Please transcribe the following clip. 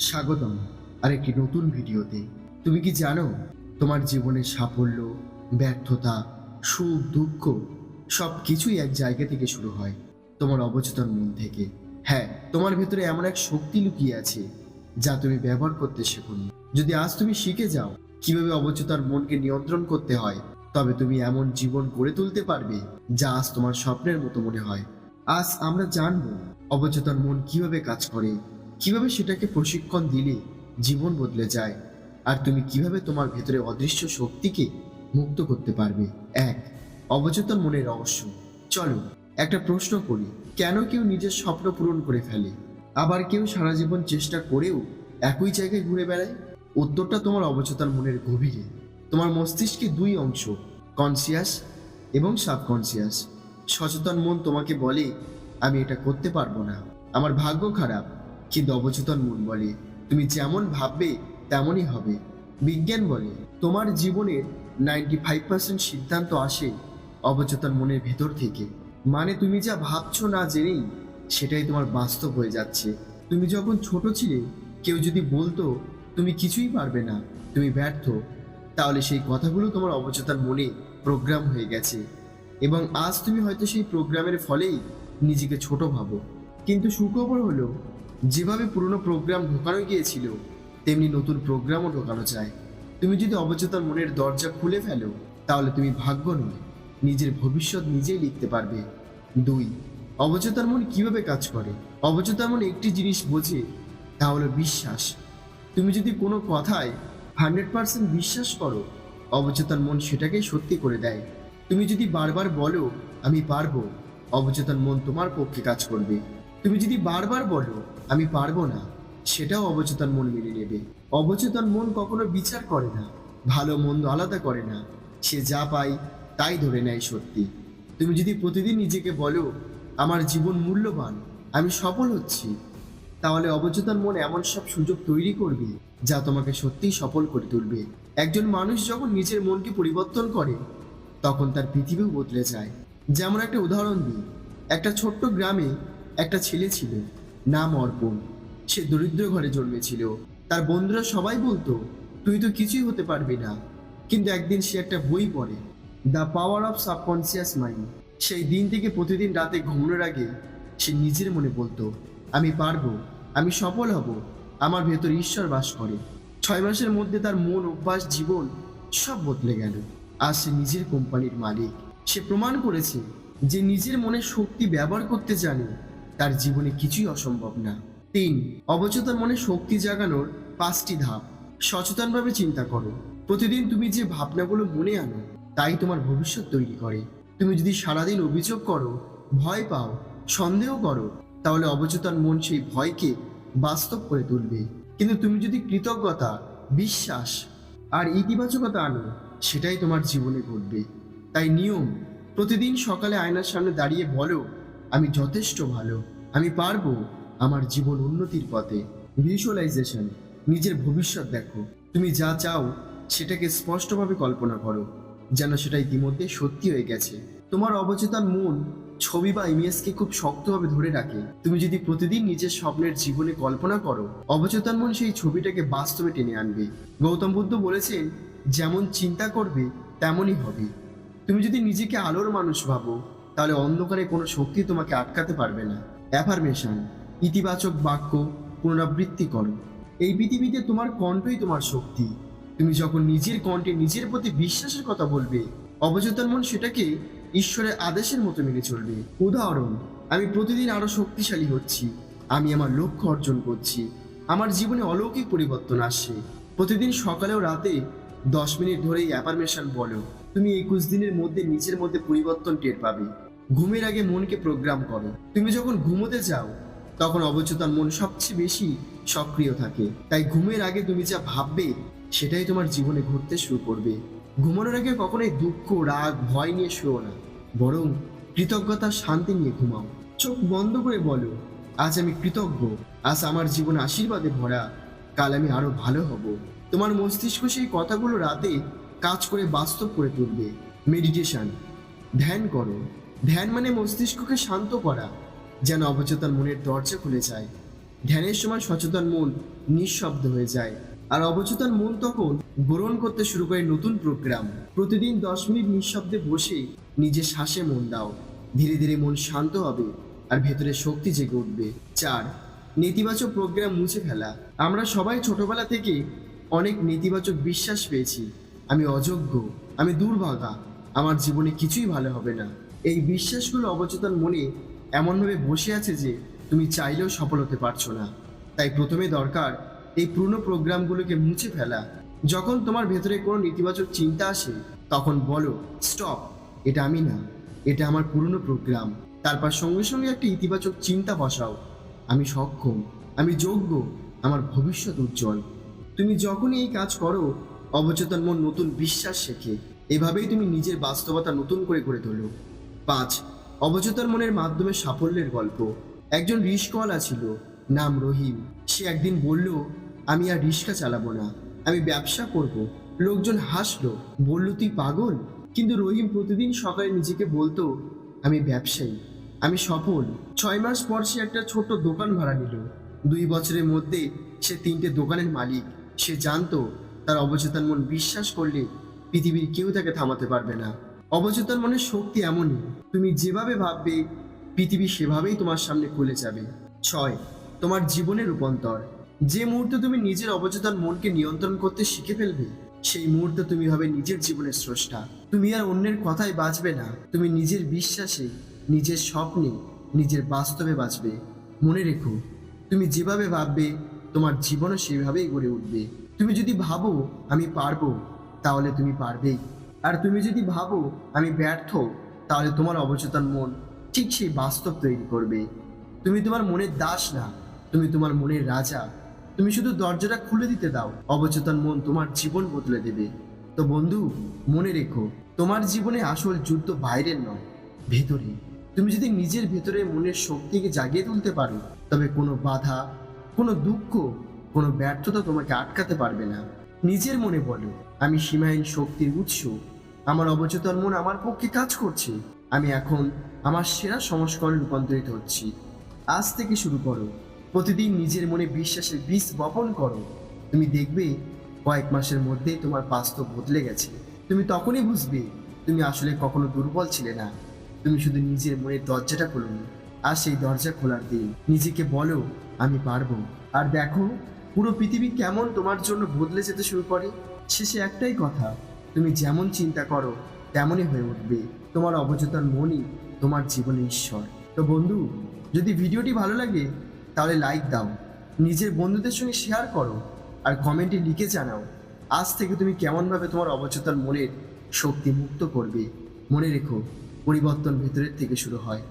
স্বাগতম। আর একটি নতুন ভিডিওতে। তুমি কি জানো, তোমার জীবনের সাফল্য, ব্যর্থতা, সুখ, দুঃখ সব কিছুই এক জায়গা থেকে শুরু হয় তোমার অবচেতন মন থেকে। হ্যাঁ তোমার ভেতরে এমন এক শক্তি লুকিয়ে আছে যা তুমি ব্যবহার করতে শেখোনি। যদি আজ তুমি শিখে যাও কীভাবে অবচেতন মনকে নিয়ন্ত্রণ করতে হয়, তবে তুমি এমন জীবন গড়ে তুলতে পারবে যা আজ তোমার স্বপ্নের মতো মনে হয়। আজ আমরা জানব অবচেতন মন কীভাবে কাজ করে কীভাবে সেটাকে প্রশিক্ষণ দিলে জীবন বদলে যায়? আর তুমি কীভাবে তোমার ভেতরে অদৃশ্য শক্তিকে মুক্ত করতে পারবে? এক, অবচেতন মনের রহস্য। চলো, একটা প্রশ্ন করি। কেন কেউ নিজের স্বপ্ন পূরণ করে ফেলে? আবার কেউ সারা জীবন চেষ্টা করেও একই জায়গায় ঘুরে বেড়ায়? উত্তরটা তোমার অবচেতন মনের গভীরে। তোমার মস্তিষ্কে দুই অংশ কনসিয়াস এবং সাবকনসিয়াস সচেতন মন তোমাকে বলে, আমি এটা করতে পারব না। আমার ভাগ্য খারাপ। কিন্তু অবচেতন মন বলে। তুমি যেমন ভাববে, তেমনই হবে। বিজ্ঞান বলে, তোমার জীবনের নাইনটি ফাইভ পার্সেন্ট সিদ্ধান্ত আসে অবচেতন মনের ভেতর থেকে। মানে তুমি যা ভাবছ না জেনেই সেটাই তোমার বাস্তব হয়ে যাচ্ছে। তুমি যখন ছোট ছিলে, কেউ যদি বলতো, তুমি কিছুই পারবে না, তুমি ব্যর্থ, তাহলে সেই কথাগুলো তোমার অবচেতন মনে প্রোগ্রাম হয়ে গেছে। এবং আজ তুমি হয়তো সেই প্রোগ্রামের ফলেই নিজেকে ছোট ভাবো। কিন্তু সুখবর হলো যেভাবে পুরনো প্রোগ্রাম ঢোকানো গিয়েছিল, তেমনি নতুন প্রোগ্রামও ঢোকানো যায়। তুমি যদি অবচেতন মনের দরজা খুলে ফেলো, তাহলে তুমি ভাগ্য নয়, নিজের ভবিষ্যৎ নিজেই লিখতে পারবে। দুই, অবচেতন মন কীভাবে কাজ করে? অবচেতন মন একটি জিনিস বোঝে, তা হলো বিশ্বাস। তুমি যদি কোনো কথায় হান্ড্রেড পার্সেন্ট বিশ্বাস করো, অবচেতন মন সেটাকেই সত্যি করে দেয়। তুমি যদি বারবার বলো, আমি পারব অবচেতন মন তোমার পক্ষে কাজ করবে। তুমি যদি বারবার বলো আমি পারব না। সেটাও অবচেতন মন মেনে নেবে। অবচেতন মন কখনো বিচার করে না। ভালো মন্দ আলাদা করে না। সে যা পায়, তাই ধরে নেয় সত্যি। তুমি যদি প্রতিদিন নিজেকে বলো, আমার জীবন মূল্যবান, আমি সফল হচ্ছি, তাহলে অবচেতন মন এমন সব সুযোগ তৈরি করবে, যা তোমাকে সত্যিই সফল করে তুলবে। একজন মানুষ যখন নিজের মনকে পরিবর্তন করে, তখন তার পৃথিবীও বদলে যায়। যেমন একটা উদাহরণ দিই। একটা ছোট্ট গ্রামে একটা ছেলে ছিল। নাম অর্পণ। সে দরিদ্র ঘরে জন্মেছিল। তার বন্ধুরা সবাই বলতো, তুই তো কিছুই হতে পারবি না। কিন্তু একদিন সে একটা বই পড়ে, the power of subconscious mind. সেই দিন থেকে প্রতিদিন রাতে ঘুমানোর আগে সে নিজের মনে বলতো, আমি পারব, আমি সফল হব। আমার ভেতর ঈশ্বর বাস করে। ছয় মাসের মধ্যে তার মন, অভ্যাস, জীবন সব বদলে গেল। আর সে নিজের কোম্পানির মালিক। সে প্রমাণ করেছে যে নিজের মনে শক্তি ব্যবহার করতে জানে। তার জীবনে কিছুই অসম্ভব না। তিন, অবচেতন মনে শক্তি জাগানোর পাঁচটি ধাপ। সচেতনভাবে চিন্তা করো। প্রতিদিন তুমি যে ভাবনাগুলো মনে আনো, তাই তোমার ভবিষ্যৎ তৈরি করে। তুমি যদি সারাদিন অভিযোগ করো, ভয় পাও, সন্দেহ করো, তাহলে অবচেতন মন সেই ভয়কে বাস্তব করে তুলবে। কিন্তু তুমি যদি কৃতজ্ঞতা, বিশ্বাস আর ইতিবাচকতা আনো, সেটাই তোমার জীবনে ঘটবে। তাই নিয়ম, প্রতিদিন সকালে আয়নার সামনে দাঁড়িয়ে বলো আমি যথেষ্ট ভালো। আমি পারব আমার জীবন উন্নতির পথে। ভিজুয়ালাইজেশন নিজের ভবিষ্যৎ দেখো। তুমি যা চাও সেটাকে স্পষ্টভাবে কল্পনা করো, যেন সেটা ইতিমধ্যে সত্যি হয়ে গেছে। তোমার অবচেতন মন ছবি বা ইমেজকে খুব শক্তভাবে ধরে রাখে। তুমি যদি প্রতিদিন নিজের স্বপ্নের জীবনে কল্পনা করো, অবচেতন মন সেই ছবিটাকে বাস্তবে টেনে আনবে। গৌতম বুদ্ধ বলেছেন, যেমন চিন্তা করবে, তেমনই হবে। তুমি যদি নিজেকে আলোর মানুষ ভাবো তাহলে অন্ধকারে কোনো শক্তি তোমাকে আটকাতে পারবে না। অ্যাফার্মেশন ইতিবাচক বাক্য, পুনরাবৃত্তি করো। এই পৃথিবীতে তোমার কণ্ঠই তোমার শক্তি। তুমি যখন নিজের কণ্ঠে নিজের প্রতি বিশ্বাসের কথা বলবে, অবচেতন মন সেটাকে ঈশ্বরের আদেশের মতো মেনে চলবে। উদাহরণ, আমি প্রতিদিন আরও শক্তিশালী হচ্ছি। আমি আমার লক্ষ্য অর্জন করছি। আমার জীবনে অলৌকিক পরিবর্তন আসছে। প্রতিদিন সকালে ও রাতে দশ মিনিট ধরেই অ্যাফার্মেশন বলো। তুমি একুশ দিনের মধ্যে নিজের মধ্যে পরিবর্তন টের পাবে। ঘুমের আগে মনকে প্রোগ্রাম করো। তুমি যখন ঘুমোতে যাও, তখন অবচেতন মন সবচেয়ে বেশি সক্রিয় থাকে। তাই ঘুমের আগে তুমি যা ভাববে, সেটাই তোমার জীবনে ঘটতে শুরু করবে। ঘুমানোর আগে কখনোই দুঃখ, রাগ, ভয় নিয়ে শুও না। বরং কৃতজ্ঞতা, শান্তি নিয়ে ঘুমাও। চোখ বন্ধ করে বলো, আজ আমি কৃতজ্ঞ, আজ আমার জীবন আশীর্বাদে ভরা, কাল আমি আরও ভালো হব। তোমার মস্তিষ্ক সেই কথাগুলো রাতে কাজ করে বাস্তব করে তুলবে। মেডিটেশন, ধ্যান করো। ধ্যান মানে মস্তিষ্ককে শান্ত করা, যেন অবচেতন মনের দরজা খুলে যায়। ধ্যানের সময় সচেতন মন নিঃশব্দ হয়ে যায়, আর অবচেতন মন তখন গ্রহণ করতে শুরু করে নতুন প্রোগ্রাম। প্রতিদিন দশ মিনিট নিঃশব্দে বসে নিজের শ্বাসে মন দাও। ধীরে ধীরে মন শান্ত হবে, আর ভেতরে শক্তি জেগে উঠবে। চার, নেতিবাচক প্রোগ্রাম মুছে ফেলা। আমরা সবাই ছোটবেলা থেকে অনেক নেতিবাচক বিশ্বাস পেয়েছি। আমি অযোগ্য, আমি দুর্ভাগা, আমার জীবনে কিছুই ভালো হবে না। এই বিশ্বাসগুলো অবচেতন মনে এমনভাবে বসে আছে যে তুমি চাইলেও সফল হতে পারছ না। তাই প্রথমে দরকার এই পুরনো প্রোগ্রামগুলোকে মুছে ফেলা। যখন তোমার ভেতরে কোনো নেতিবাচক চিন্তা আসে, তখন বলো, স্টপ, এটা আমি না, এটা আমার পুরনো প্রোগ্রাম। তারপর সঙ্গে সঙ্গে একটা ইতিবাচক চিন্তা বসাও। আমি সক্ষম, আমি যোগ্য, আমার ভবিষ্যৎ উজ্জ্বল। তুমি যখনই এই কাজ করো, অবচেতন মন নতুন বিশ্বাস শেখে। এভাবেই তুমি নিজের বাস্তবতা নতুন করে গড়ে তোলো। পাঁচ অবচেতন মনের মাধ্যমে সাফল্যের গল্প। একজন রিস্কওয়ালা ছিল, নাম রহিম। সে একদিন বলল, আমি আর রিক্সা চালাবো না, আমি ব্যবসা করব। লোকজন হাসলো, বলল, তুই পাগল? কিন্তু রহিম প্রতিদিন সকালে নিজেকে বলতো, আমি ব্যবসায়ী, আমি সফল। ছয় মাস পর সে একটা ছোট দোকান ভাড়া নিল। দুই বছরের মধ্যে সে তিনটে দোকানের মালিক। সে জানতো, তার অবচেতন মন বিশ্বাস করলে পৃথিবীর কেউ তাকে থামাতে পারবে না। অবচেতন মনের শক্তি এমনই। তুমি যেভাবে ভাববে, পৃথিবী সেভাবেই তোমার সামনে খুলে যাবে। ছয়, তোমার জীবনের রূপান্তর। যে মুহূর্তে তুমি নিজের অবচেতন মনকে নিয়ন্ত্রণ করতে শিখে ফেলবে, সেই মুহূর্তে তুমি হবে নিজের জীবনের স্রষ্টা। তুমি আর অন্যের কথায় বাঁচবে না। তুমি নিজের বিশ্বাসে, নিজের স্বপ্নে, নিজের বাস্তবে বাঁচবে। মনে রেখো, তুমি যেভাবে ভাববে, তোমার জীবনও সেভাবেই গড়ে উঠবে। তুমি যদি ভাবো, আমি পারব, তাহলে তুমি পারবেই। আর তুমি যদি ভাবো আমি ব্যর্থ, তাহলে তোমার অবচেতন মন ঠিক সেই বাস্তব তৈরি করবে। তুমি তোমার মনের দাস না, তুমি তোমার মনের রাজা। তুমি শুধু দরজাটা খুলে দিতে দাও, অবচেতন মন তোমার জীবন বদলে দেবে। তো বন্ধু, মনে রেখো, তোমার জীবনে আসল যুদ্ধ বাইরের নয়, ভেতরে। তুমি যদি নিজের ভেতরে মনের শক্তিকে জাগিয়ে তুলতে পারো, তবে কোনো বাধা, কোনো দুঃখ, কোনো ব্যর্থতা তোমাকে আটকাতে পারবে না। নিজের মনে বলো, আমি সীমাহীন শক্তির উৎস। আমার অবচেতন মন আমার পক্ষে কাজ করছে। আমি এখন আমার সেরা সংস্করণে রূপান্তরিত হচ্ছি। আজ থেকে শুরু করো। প্রতিদিন নিজের মনে বিশ্বাসের বীজ বপন করো। তুমি দেখবে কয়েক মাসের মধ্যেই তোমার বাস্তব বদলে গেছে। তুমি তখনই বুঝবে তুমি আসলে কখনো দুর্বল ছিলে না। তুমি শুধু নিজের মনের দরজাটা খোলনি। আর সেই দরজা খোলার দিন নিজেকে বলো, আমি পারব। আর দেখো, পুরো পৃথিবী কেমন তোমার জন্য বদলে যেতে শুরু করে? শেষে একটাই কথা তুমি যেমন চিন্তা করো, তেমনই হয়ে উঠবে। তোমার অবচেতন মনই তোমার জীবনের ঈশ্বর। তো বন্ধু, যদি ভিডিওটি ভালো লাগে, তাহলে লাইক দাও। নিজের বন্ধুদের সঙ্গে শেয়ার করো আর কমেন্টে লিখে জানাও, আজ থেকে তুমি কেমনভাবে তোমার অবচেতন মনের শক্তি মুক্ত করবে। মনে রেখো, পরিবর্তন ভেতরের থেকে শুরু হয়।